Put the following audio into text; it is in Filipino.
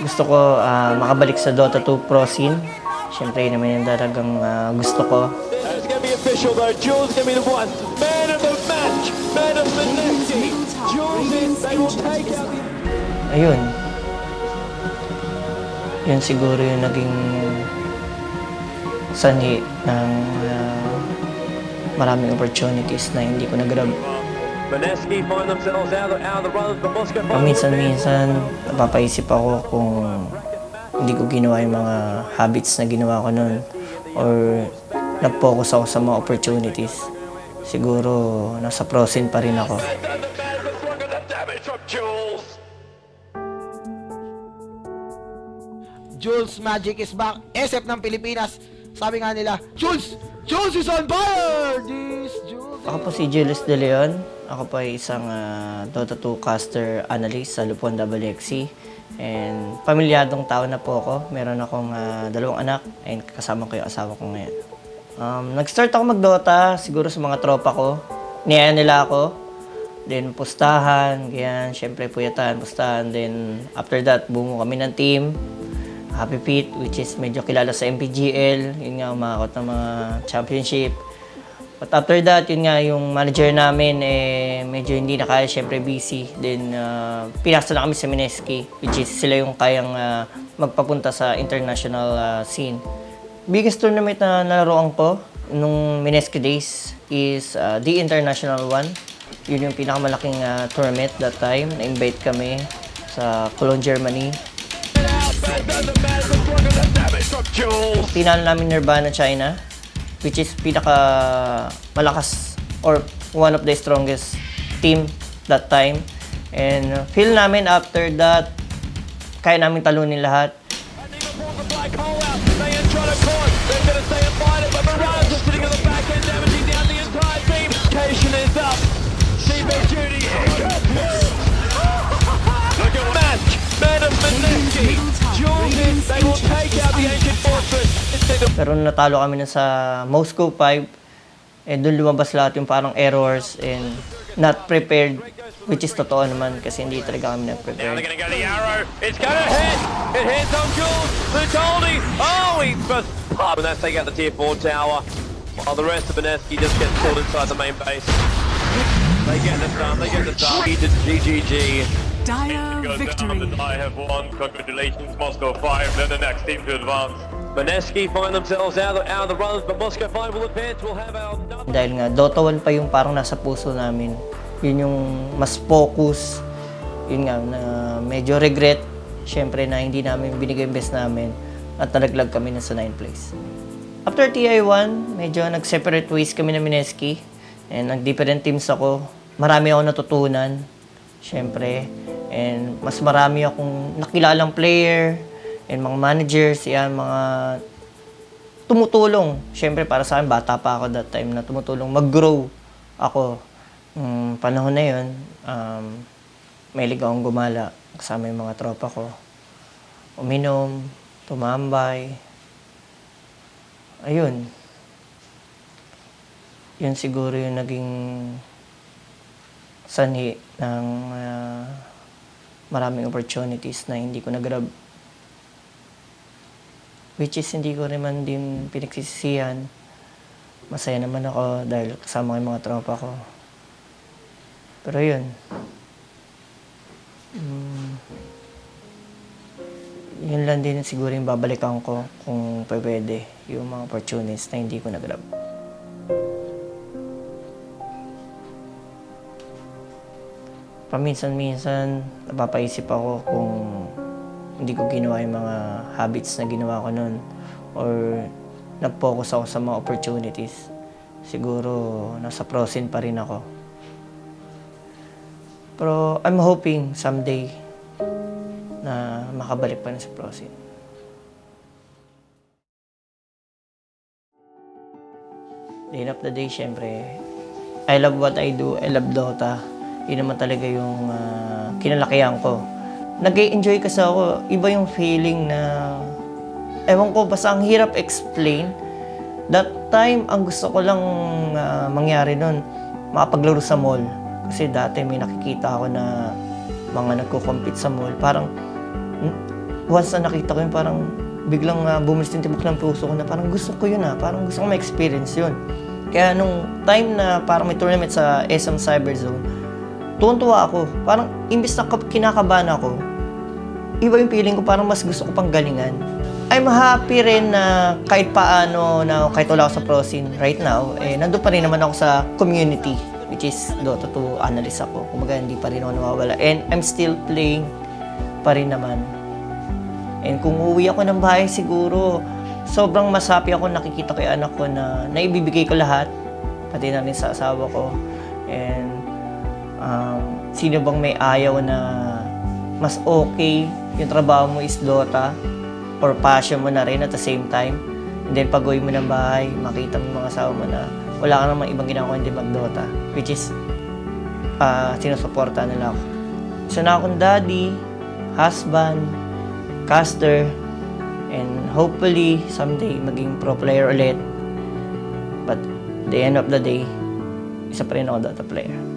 Gusto ko ah, makabalik sa Dota 2 Pro scene. Siyempre, yun naman yung talagang ah, gusto ko. And it's going to be official though. Jules going to be the one. Man of the match. Man of the Nifty. Jules in. They will take out the... Ayun. Yun siguro yung naging sanhi ng ah, maraming opportunities na hindi ko na-grab. Paminsan-minsan, napapaisip ako kung hindi ko ginawa yung mga habits na ginawa ko noon or nag-focus ako sa mga opportunities. Siguro, nasa pro scene pa rin ako. Jules. Jules Magic is back. SF ng Pilipinas. Sabi nga nila, Jules! Jules is on fire! This Jules Ako po si Julius De Leon. Ako po ay isang ah, Dota 2 caster analyst sa Lupon WXC. And pamilyadong tao na po ako. Meron akong ah, dalawang anak and kasama ko yung asawa ko ngayon. Um, nag-start ako mag-Dota siguro sa mga tropa ko. Niyaya nila ako. Then pustahan, ganyan. Siyempre puyatan, pustahan. Then after that, bumuo kami ng team. Happy Feet, which is medyo kilala sa MPGL. Yun nga, umakot ng mga championship. But after that, yun nga, yung manager namin, eh, medyo hindi na kaya, syempre busy. Then, uh, pinasa na kami sa Mineski, which is sila yung kayang ah, magpapunta sa international ah, scene. Biggest tournament na nalaroan ko nung Mineski days is ah, the International One. Yun yung pinakamalaking ah, tournament that time. Na-invite kami sa Cologne, Germany. Tinalo namin Nirvana China, which is pinaka malakas or one of the strongest team that time. And uh, feel namin after that, kaya namin talunin lahat. Pero natalo kami na sa Moscow 5, eh doon lumabas lahat yung parang errors and not prepared, which is totoo naman kasi hindi talaga kami Now not-prepared. they're to go the arrow. It's going to hit. It hits on Jules. Lutoldi. Oh, he just pop. And that's take out the tier 4 tower. While the rest of Beneski just gets killed inside the main base. They get the stun. They get the stun. He did GGG. Dire victory. I have won. Congratulations, Moscow 5. They're the next team to advance. Beneski find themselves out of, out of the runs, but Moscow 5 will advance. We'll have our... Dahil nga, Dota 1 pa yung parang nasa puso namin. Yun yung mas focus. Yun nga, na medyo regret. Siyempre na hindi namin binigay yung best namin. At nalaglag kami na sa 9th place. After TI1, medyo nag-separate ways kami na Mineski. And nag-different teams ako. Marami ako natutunan. Siyempre. And mas marami akong nakilalang player. And mga managers, yan, mga tumutulong. Siyempre, para sa akin, bata pa ako that time na tumutulong mag-grow ako. Mm, panahon na yun, um, may akong gumala kasama yung mga tropa ko. Uminom, tumambay. Ayun. Yun siguro yung naging sanhi ng ah, maraming opportunities na hindi ko na-grab. Which is hindi ko naman din pinagsisisihan. Masaya naman ako dahil kasama ko yung mga tropa ko. Pero yun. Mm, yun lang din siguro yung babalikan ko kung pwede yung mga opportunities na hindi ko na-grab. Paminsan-minsan, napapaisip ako kung hindi ko ginawa yung mga habits na ginawa ko noon or nag-focus ako sa mga opportunities. Siguro, nasa pro scene pa rin ako. Pero I'm hoping someday na makabalik pa rin sa pro scene. The end of the day, syempre, I love what I do. I love Dota. Yun naman talaga yung ah, kinalakihan ko. Nag enjoy kasi ako. Iba yung feeling na... Ewan ko, basta ang hirap explain. That time, ang gusto ko lang ah, mangyari nun, makapaglaro sa mall. Kasi dati may nakikita ako na mga nagko-compete sa mall. Parang, "Hmm, once na nakita ko yun, parang biglang uh, bumilis yung tibok ng puso ko na parang gusto ko yun ah, parang gusto ko ma-experience yun. Kaya nung time na parang may tournament sa SM Cyberzone, tuwan-tuwa ako. Parang imbis na kinakabahan ako, iba yung feeling ko, parang mas gusto ko pang galingan. I'm happy rin na kahit paano na kahit wala ako sa pro scene right now, eh, nandun pa rin naman ako sa community, which is Dota 2 analyst ako. Kumbaga, hindi pa rin ako nawawala. And I'm still playing pa rin naman. And kung uuwi ako ng bahay siguro, sobrang masapi ako nakikita kay anak ko na naibibigay ko lahat, pati na rin sa asawa ko. And um, sino bang may ayaw na mas okay yung trabaho mo is Dota or passion mo na rin at the same time. And then pag uwi mo ng bahay, makita mo mga asawa mo na wala ka namang ibang ginagawa hindi mag-Dota. Which is, uh, sinusuporta nila ako. So na akong daddy, husband, caster, and hopefully someday maging pro player ulit. But the end of the day, isa pa rin ako Dota player.